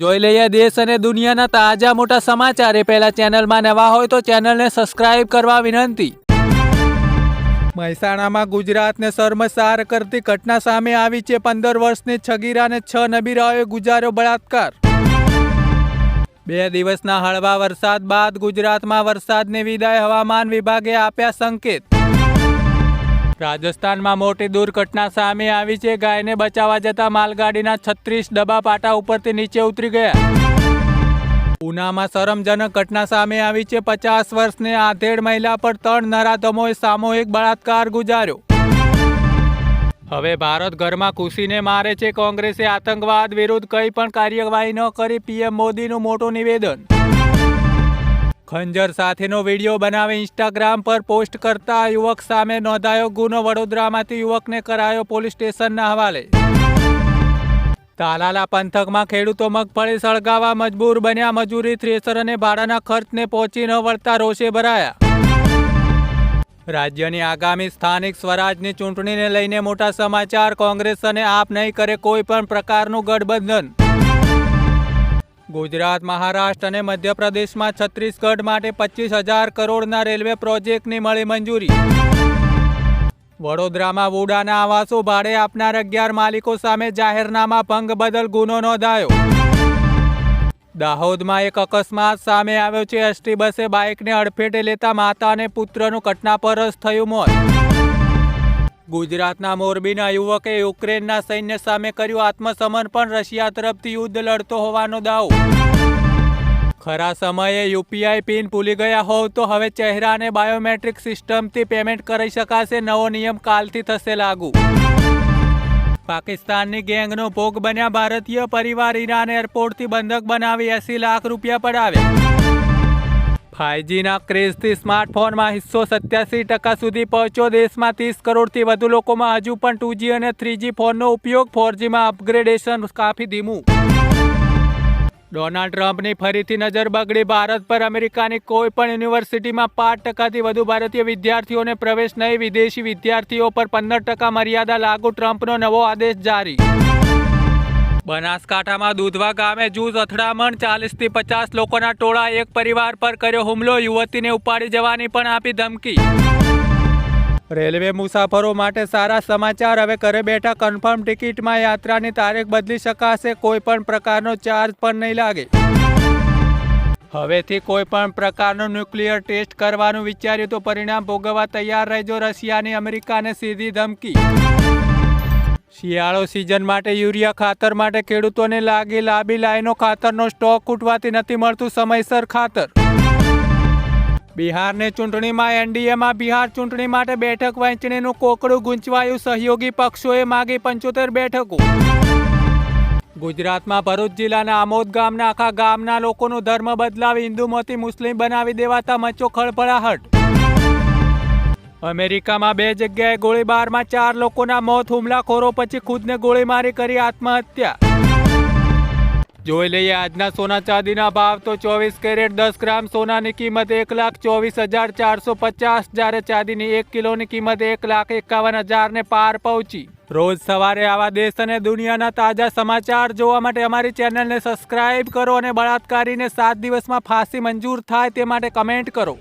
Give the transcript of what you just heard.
જોઈ લઈએ દેશ અને દુનિયાના તાજા મોટા સમાચાર. એ પહેલા ચેનલમાં નવા હોય તો ચેનલને સબસ્ક્રાઇબ કરવા વિનંતી. મહેસાણામાં ગુજરાતને શર્મસાર કરતી ઘટના સામે આવી છે પંદર વર્ષની છગીરાને છ નબીરાઓએ ગુજાર્યો બળાત્કાર. બે દિવસના હળવા વરસાદ બાદ ગુજરાતમાં વરસાદને વિદાય હવામાન વિભાગે આપ્યા સંકેત. રાજસ્થાનમાં મોટી દુર્ઘટના સામે આવી છે. ગાયને બચાવવા જતા માલગાડીના છત્રીસ ડબ્બા પાટા ઉપરથી નીચે ઉતરી ગયા. ઉનામાં શરમજનક ઘટના સામે આવી છે. પચાસ વર્ષની આધેડ મહિલા પર ત્રણ નરાધમોએ સામૂહિક બળાત્કાર ગુજાર્યો. હવે ભારત ઘરમાં ખુશીને મારે છે. કોંગ્રેસે આતંકવાદ વિરુદ્ધ કંઈ પણ કાર્યવાહી ન કરી. પીએમ મોદીનું મોટું નિવેદન ખંજર સાથેનો વીડિયો બનાવી ઇન્સ્ટાગ્રામ પર પોસ્ટ કરતા યુવક સામે નોંધાયો ગુનો. વડોદરામાંથી યુવકને કરાયો પોલીસ સ્ટેશનના હવાલે. તાલાલા પંથકમાં ખેડૂતો મગફળી સળગાવવા મજબૂર બન્યા. મજૂરી, થ્રેસર અને ભાડાના ખર્ચને પહોંચી ન વળતા રોષે ભરાયા. રાજ્યની આગામી સ્થાનિક સ્વરાજની ચૂંટણીને લઈને મોટા સમાચાર. કોંગ્રેસ અને આપ નહીં કરે કોઈ પણ પ્રકારનું ગઠબંધન. ગુજરાત, મહારાષ્ટ્ર અને મધ્યપ્રદેશમાં છત્તીસગઢ માટે પચીસ હજાર કરોડના રેલવે પ્રોજેક્ટની મળી મંજૂરી. વડોદરામાં વુડાના આવાસો ભાડે આપનાર અગિયાર માલિકો સામે જાહેરનામા ભંગ બદલ ગુનો નોંધાયો. દાહોદમાં એક અકસ્માત સામે આવ્યો છે. એસટી બસે બાઇકને અડફેટે લેતા માતા અને પુત્રનું ઘટના પર થયું મોત. ગુજરાતના મોરબીના યુવકે યુક્રેનના સૈન્ય સામે કર્યું આત્મસમર્પણ, રશિયા તરફથી યુદ્ધ લડતો હોવાનો દાવો. ખરા સમયે યુપીઆઈ પિન ભૂલી ગયા હોવ તો હવે ચહેરા અને બાયોમેટ્રિક સિસ્ટમથી પેમેન્ટ કરી શકાશે, નવો નિયમ કાલથી થશે લાગુ. પાકિસ્તાનની ગેંગનો ભોગ બન્યા ભારતીય પરિવાર ઈરાન એરપોર્ટથી બંધક બનાવી એસી લાખ રૂપિયા પડાવ્યા. ફાઇવજીના ક્રેઝથી સ્માર્ટફોનમાં હિસ્સો સત્યાસી ટકા સુધી પહોંચ્યો. દેશમાં ત્રીસ કરોડથી વધુ લોકોમાં હજુ પણ ટુજી અને થ્રીજી ફોનનો ઉપયોગ ફોરજીમાં અપગ્રેડેશન કાફી ધીમું. ડોનાલ્ડ ટ્રમ્પની ફરીથી નજર બગડી. ભારત પર અમેરિકાની કોઈ પણ યુનિવર્સિટીમાં પાંચ ટકાથી વધુ ભારતીય વિદ્યાર્થીઓને પ્રવેશ નહીં. વિદેશી વિદ્યાર્થીઓ પર પંદર ટકા મર્યાદા લાગુ. ટ્રમ્પનો નવો આદેશ જારી. બનાસકાંઠામાં દૂધવા ગામે જૂજ અથડામણ, ચાલીસથી પચાસ લોકોના ટોળા એક પરિવાર પર કર્યો હુમલો. યુવતીને ઉપાડી જવાની પણ આપી ધમકી. રેલવે મુસાફરો માટે સારા સમાચાર. હવે ઘરે બેઠા કન્ફર્મ ટિકિટમાં યાત્રાની તારીખ બદલી શકાશે. કોઈ પણ પ્રકારનો ચાર્જ પણ નહીં લાગે. હવેથી કોઈ પણ પ્રકારનો ન્યુક્લિયર ટેસ્ટ કરવાનું વિચાર્યું તો પરિણામ ભોગવવા તૈયાર રહેજો. રશિયાની અમેરિકાને સીધી ધમકી. શિયાળો સિઝન માટે યુરિયા ખાતર માટે ખેડૂતોને લાગી લાંબી લાઈનો ખાતરનો સ્ટોક ખૂટવાથી નથી મળતું સમયસર ખાતર. બિહારની ચૂંટણીમાં એનડીએમાં બિહાર ચૂંટણી માટે બેઠક વહેંચણીનું કોકડું ગુંચવાયું સહયોગી પક્ષોએ માગી પંચોતેર બેઠકો. ગુજરાતમાં ભરૂચ જિલ્લાના આમોદ ગામના આખા ગામના લોકોનું ધર્મ બદલાવી હિન્દુમાંથી મુસ્લિમ બનાવી દેવાતા મચો ખળભળાહટ. અમેરિકામાં બે જગ્યાએ ગોળીબારમાં ચાર લોકોના મોત, હુમલાખોરો પછી ખુદને ગોળીમારી કરી આત્મહત્યા. જોઈ લઈએ આજના સોના ચાંદીના ભાવ. તો ચોવીસ કેરેટ દસ ગ્રામ સોનાની કિંમત એક લાખ ચોવીસ હજાર ચારસો પચાસ, જ્યારે ચાંદીની એક કિલોની કિંમત એક લાખ એકાવન હજારને પાર પહોંચી. રોજ સવારે આવા દેશ અને દુનિયાના તાજા સમાચાર જોવા માટે અમારી ચેનલને સબસ્ક્રાઇબ કરો અને બળાત્કારીને સાત દિવસમાં ફાંસી મંજૂર થાય તે માટે કમેન્ટ કરો.